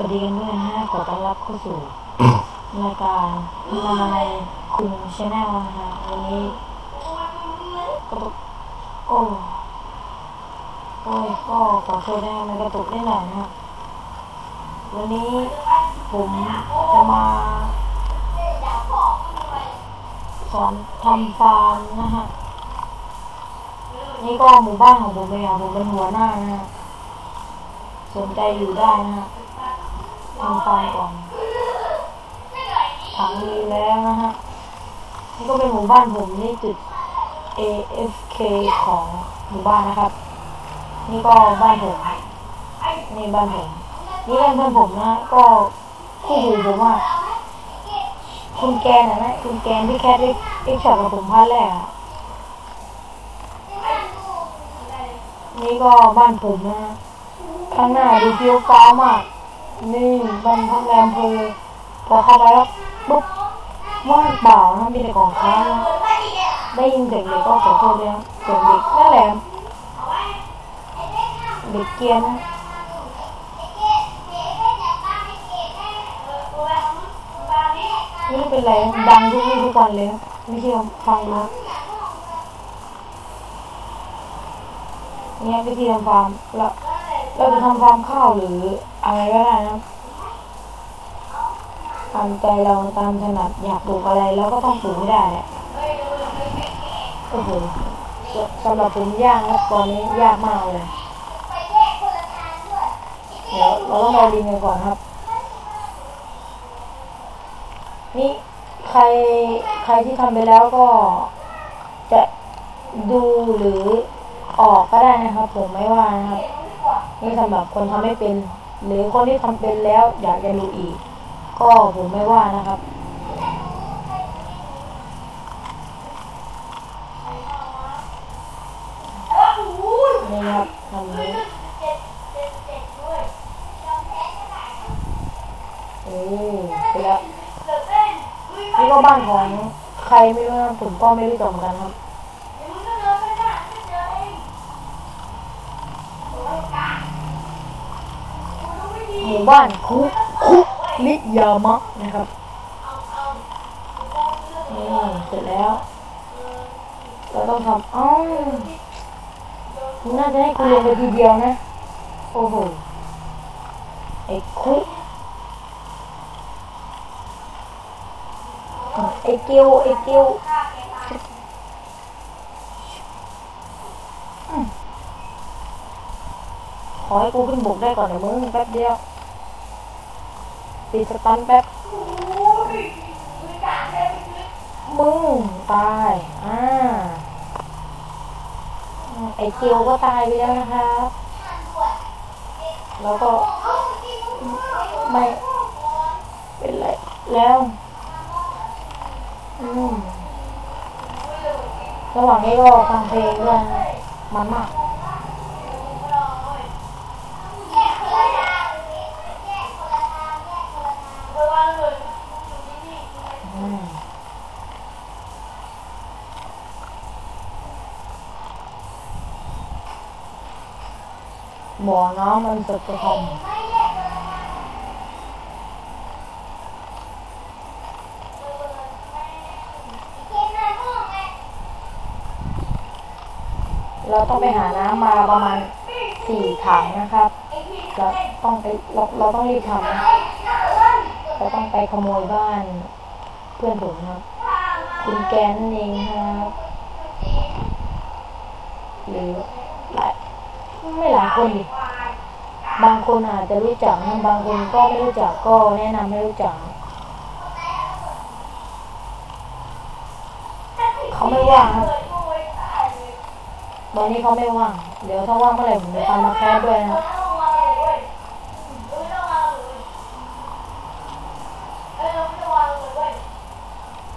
วัสดีกันด้วยนะฮะขอต้อนรับเข้าสู่รายการนายคุณชาแนลนะฮะวันนี้กระตุกโอ้โอ้ยก็ขอโทษนะมันกระตุกได้หน่อยนะฮะวันนี้ผมจะมาสอนทำฟาร์มนะฮะนี่ก็หมู่บ้านของผมเองอะผมเป็นหัวหน้านะฮะสนใจอยู่ได้นะฮะ ทำฟาร์มก่อนถังมีแล้วนะฮะนี่ก็เป็นหมู่บ้านผมนี่จุด AFK ของหมู่บ้านนะครับ นี่ก็บ้านผมนี่บ้านผมนี่บ้านเพื่อนผมนะก็คู่หูผมว่าคุณแกนนะคุณแกนที่แคทเอ็กช็อตกับผมพาร์ทแรกอะนี่ก็บ้านผมนะข้างหน้าดูเฟี้ยวฟ้าวมาก นี่บ้านพักแรมเพอพอเข้าไปแล้วปุ๊บว่างเปล่านะมีแต่ของค้างได้ยินเสียงเด็กก็ขอโทษด้วยเสียงเด็กนั่นแหละเด็กเกียนนะนี่เป็นไรดังทุกวี่ทุกวันเลยไม่เชื่อฟังดูเนี่ยวิธีทำฟาร์มแล้ว เราจะทำฟาร์มข้าวหรืออะไรก็ได้นะตามใจเราตามถนัดอยากปลูกอะไรเราก็ต้องปลูกไม่ได้แหละโอ้โหสำหรับผมยากครับตอนนี้ยากมากเลยเดี๋ยวเราต้องรอดินกันก่อนครับ นี่ใครใครที่ทำไปแล้วก็จะดูหรือออกก็ได้นะครับ ผมไม่ว่านะครับ นี่สำหรับคนทำไม่เป็น หรือคนที่ทำเป็นแล้วอยากจะดูอีก ก็ผมไม่ว่านะครับนี่ครับทำนี้โอ้ไปแล้วนี่ก็บ้านของใครไม่รู้นะผมก็ไม่รู้จักเหมือนกันครับ หมู่ บ้านคุคุลิยามะนะครับนี่เสร็จแล้ว เราต้องทำอ้าวน่าจะให้คุณลงไปทีเดียวนะ โอ้โห ไอ้คุไอ้เกียวไอ้เกียวขอให้กูขึ้นบกได้ก่อนเดี๋ยวมึงแป๊บเดียว ตีสตันแป๊บมึงตายอ่าไอเกียวก็ตายไปแล้วนะครับ แล้วก็ ไม่เป็นไรแล้ว อืมระหว่างนี้ก็ฟังเพลงด้วยนมันมาก อืม บ่อน้ำมันสกปรกเราต้องไปหาน้ำมาประมาณสี่ถังนะครับเราต้องไปเราเราต้องรีบทำนะเราต้องไปขโมยบ้าน เพื่อนผมครับ คุณแกนนั่นเองครับหรือหลาย ไม่หลายคนดิบางคนอาจจะรู้จักนะบางคนก็ไม่รู้จักก็แนะนำให้รู้จักเขาไม่ว่างครับตอนนี้เขาไม่ว่าง เดี๋ยวถ้าว่างเมื่อไหร่ผมจะตามมาแคสด้วยนะ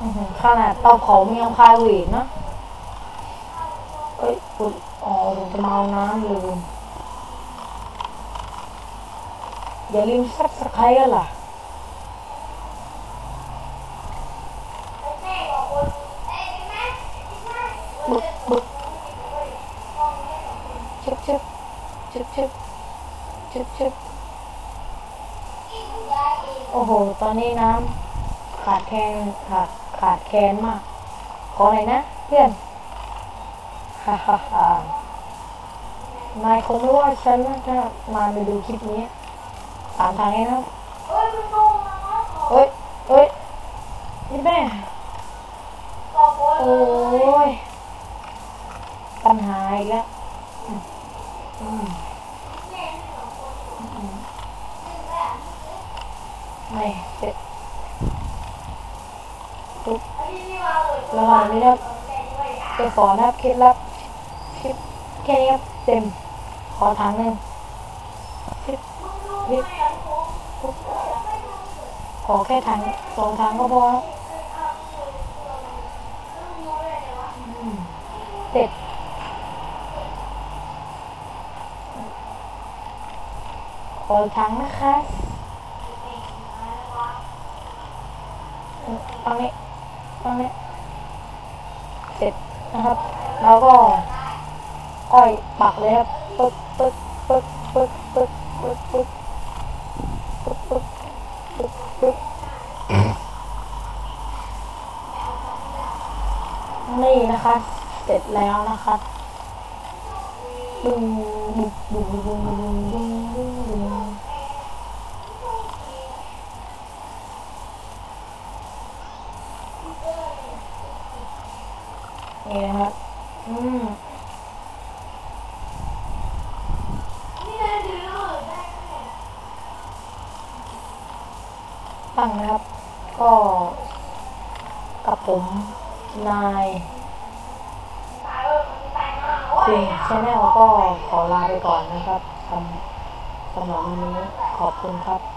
อื้อหือขนาดเตาเผามันยังคายเวทนะเอ้ย oh kemauan lu jadi besar sekaya lah. Buk Kau ฮ่าฮ่าฮ่านายคงไม่ว่าฉันนะถ้ามาไปดูคลิปนี้ตามทางนี้นะเอ้ยมันลงมาเอ้ยเอ้ยนี่แม่โอ้ยปัญหาอีกแล้วอืมอืมอืมไม่เสร็จปุ๊บระหว่างนี้นะครับจะสอนนะครับเคล็ดลับ แค่นี้เต็ม ขอทางหนึ่งคลิปคลิปขอแค่ทางสองทางก็พอครับอืมเสร็จขออีกทางนะคะฟังนี้ฟังนี้เสร็จนะครับ แล้วก็ อ้อยปักเลยครับปึ๊กปึ๊กปึ๊กปึ๊กปึ๊กปึ๊กปึ๊กปึ๊กปึ๊กปึ๊กปึ๊กนี่นะคะ เสร็จแล้วนะคะบึ้งบึ้งบึ้งบึ้งบึ้งบึ้งบึ้งบึ้งนี่นะครับอืม นี่ได้ดีเลยได้ ตั้งนะครับ ก็กับผมนายตายเออมันายมากคุงชแนลก็ขอลาไปก่อนนะครับสำหรับวันนี้ขอบคุณครับ